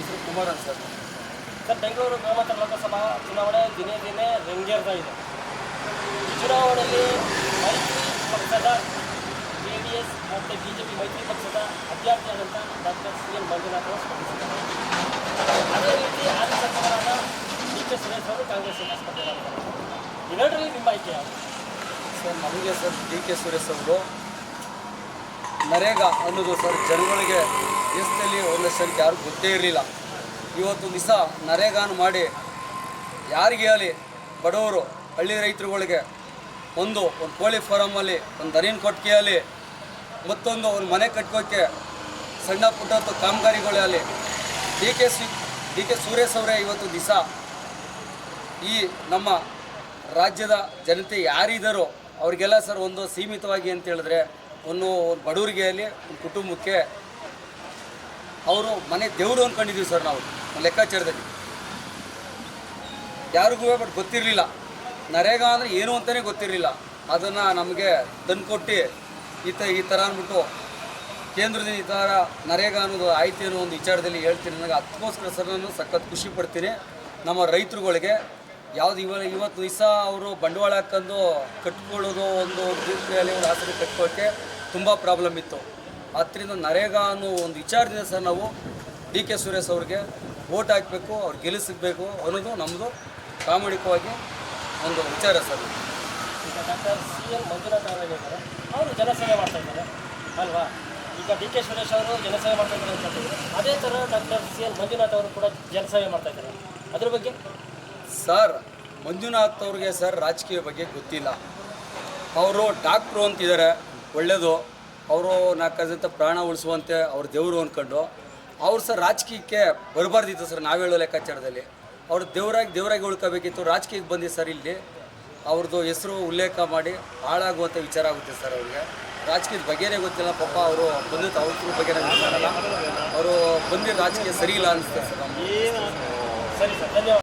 ರಾಜಕಾರಣ sir sir, Bengaluru ಗ್ರಾಮಾಂತರ ಲೋಕಸಭಾ ಚುನಾವಣೆ ದಿನೇ ದಿನೇ ರಂಗೇರ್ತಾ ಇದೆ. ಈ ಚುನಾವಣೆಯಲ್ಲಿ ಮೈತ್ರಿ ಪಕ್ಷದ ಜೆ ಡಿ ಎಸ್ ಮತ್ತು ಬಿ ಜೆ ಪಿ ಮೈತ್ರಿ ಪಕ್ಷದ ಅಭ್ಯರ್ಥಿಯಾದಂಥ ಡಾಕ್ಟರ್ ಸಿ ಎನ್ ಮಂಜುನಾಥ್ ಅವರು ಸ್ಪರ್ಧಿಸಿದ್ದಾರೆ ಅದೇ ರೀತಿ ಹಾಲಿ ಸಂಸದರಾದ ಡಿ ಕೆ ಸುರೇಶ್ ಅವರು ಕಾಂಗ್ರೆಸ್ ಸ್ಪರ್ಧೆ ಮಾಡಿದ್ದಾರೆ. ಇವೆರಡರಲ್ಲಿ ನಿಮ್ಮ ಆಯ್ಕೆ ಸರ್, ನಮಗೆ ಸರ್ ಡಿ ಕೆ ಸುರೇಶ್ ಅವರು ನರೇಗಾ ಅನ್ನೋದು ಸರ್ ಜನಗಳಿಗೆ ದೇಶದಲ್ಲಿ ಒಂದಷ್ಟು ಯಾರು ಗೊತ್ತೇ ಇರಲಿಲ್ಲ. ಇವತ್ತು ದಿವಸ ನರೇಗಾನು ಮಾಡಿ ಯಾರಿಗೆ ಹೇಳಿ, ಬಡವರು, ಹಳ್ಳಿ ರೈತರುಗಳಿಗೆ ಒಂದು ಒಂದು ಕೋಳಿ ಫಾರಮಲ್ಲಿ ಒಂದು ದರಿನ ಕೊಟ್ಟಿಗೆಯಲ್ಲಿ ಮತ್ತೊಂದು ಒಂದು ಮನೆ ಕಟ್ಕೋಕ್ಕೆ ಸಣ್ಣ ಪುಟ್ಟದ್ದು ಕಾಮಗಾರಿಗಳೇ ಅಲ್ಲಿ D K C, D K Suresh ಅವರೇ ಇವತ್ತು ದಿವಸ ಈ ನಮ್ಮ ರಾಜ್ಯದ ಜನತೆ ಯಾರಿದ್ದಾರೋ ಅವ್ರಿಗೆಲ್ಲ ಸರ್ ಒಂದು ಸೀಮಿತವಾಗಿ ಅಂತ ಹೇಳಿದ್ರೆ, ಒಂದು ಒಂದು ಬಡವರಿಗೆ ಅಲ್ಲಿ, ಒಂದು ಕುಟುಂಬಕ್ಕೆ ಅವರು ಮನೆ ದೇವರು ಅಂದ್ಕೊಂಡಿದ್ದೀವಿ ಸರ್ ನಾವು ಲೆಕ್ಕಾಚಾರದಲ್ಲಿ. ಯಾರಿಗೂ ಬಟ್ ಗೊತ್ತಿರಲಿಲ್ಲ. ನರೇಗಾ ಅಂದರೆ ಏನು ಅಂತಲೇ ಗೊತ್ತಿರಲಿಲ್ಲ. ಅದನ್ನು ನಮಗೆ ತಂದುಕೊಟ್ಟು ಈ ತ ಈ ಥರ ಅಂದ್ಬಿಟ್ಟು ಕೇಂದ್ರದಿಂದ ಈ ಥರ ನರೇಗಾ ಅನ್ನೋದು ಆಯ್ತು ಅನ್ನೋ ಒಂದು ವಿಚಾರದಲ್ಲಿ ಹೇಳ್ತೀನಿ. ನನಗೆ ಅದಕ್ಕೋಸ್ಕರ ಸರ್ ನಾನು ಸಖತ್ ಖುಷಿ ಪಡ್ತೀನಿ. ನಮ್ಮ ರೈತರುಗಳಿಗೆ ಯಾವುದು ಇವ ಇವತ್ತು ದಿವಸ ಅವರು ಬಂಡವಾಳ ಹಾಕೊಂಡು ಕಟ್ಕೊಳ್ಳೋದು ಒಂದು ಒಂದು ಆಸರೆ ಕಟ್ಕೊಳ್ಳೋಕ್ಕೆ ತುಂಬ ಪ್ರಾಬ್ಲಮ್ ಇತ್ತು. ಆದ್ದರಿಂದ ನರೇಗಾ ಅನ್ನೋ ಒಂದು ವಿಚಾರದಿಂದ ಸರ್ ನಾವು ಡಿ ಕೆ ಸುರೇಶ್ ಅವ್ರಿಗೆ ವೋಟ್ ಹಾಕಬೇಕು ಅವ್ರು ಗೆಲ್ಲಿಸಬೇಕು ಅನ್ನೋದು ನಮ್ಮದು ಪ್ರಾಮಾಣಿಕವಾಗಿ ಒಂದು ವಿಚಾರ ಸರ್. ಈಗ ಡಾಕ್ಟರ್ ಸಿ ಎಲ್ ಮಂಜುನಾಥ್ ಅವರು ಅವರು ಜನಸೇವೆ ಮಾಡ್ತಾ ಇದ್ದಾರೆ. ಅಲ್ವಾ? ಈಗ ಡಿ ಕೆ ಸುರೇಶ್ ಅವರು ಜನಸೇವೆ ಮಾಡ್ತಾ ಇದ್ದಾರೆ ಅಂತ ಅದೇ ಥರ ಡಾಕ್ಟರ್ ಸಿ ಎಲ್ ಮಂಜುನಾಥ್ ಅವರು ಕೂಡ ಜನಸೇವೆ ಮಾಡ್ತಾ ಇದ್ದಾರೆ. ಅದ್ರ ಬಗ್ಗೆ? ಸರ್ ಮಂಜುನಾಥ್ ಅವ್ರಿಗೆ ಸರ್ ರಾಜಕೀಯ ಬಗ್ಗೆ ಗೊತ್ತಿಲ್ಲ. ಅವರು ಡಾಕ್ಟ್ರು ಅಂತಿದ್ದಾರೆ. ಒಳ್ಳೆಯದು ಅವರು ನಾಲ್ಕು ಜನ ಪ್ರಾಣ ಉಳಿಸುವಂತೆ ಅವ್ರ ದೇವರು ಅಂದ್ಕೊಂಡು, ಅವ್ರು ಸರ್ ರಾಜಕೀಯಕ್ಕೆ ಬರಬಾರ್ದಿತ್ತು ಸರ್ ನಾವು ಹೇಳೋ ಲೆಕ್ಕಾಚಾರದಲ್ಲಿ. ಅವ್ರು ದೇವರಾಗಿ ದೇವರಾಗಿ ಉಳ್ಕೋಬೇಕಿತ್ತು, ರಾಜಕೀಯಕ್ಕೆ ಬಂದಿ ಸರ್ ಇಲ್ಲಿ. ಅವ್ರದ್ದು ಹೆಸರು ಉಲ್ಲೇಖ ಮಾಡಿ ಹಾಳಾಗುವಂಥ ವಿಚಾರ ಆಗುತ್ತೆ ಸರ್ ಅವ್ರಿಗೆ. ರಾಜಕೀಯದ ಬಗ್ಗೆನೇ ಗೊತ್ತಿಲ್ಲ, ಪಾಪ ಅವರು ಬಂದಿದ್ದು ಅವ್ರ ಬಗ್ಗೆ ಅವರು ಬಂದಿದ್ದ ರಾಜಕೀಯ ಸರಿ ಇಲ್ಲ ಅನಿಸುತ್ತೆ ಸರ್ ಸರಿ ಸರ್ ಧನ್ಯವಾದ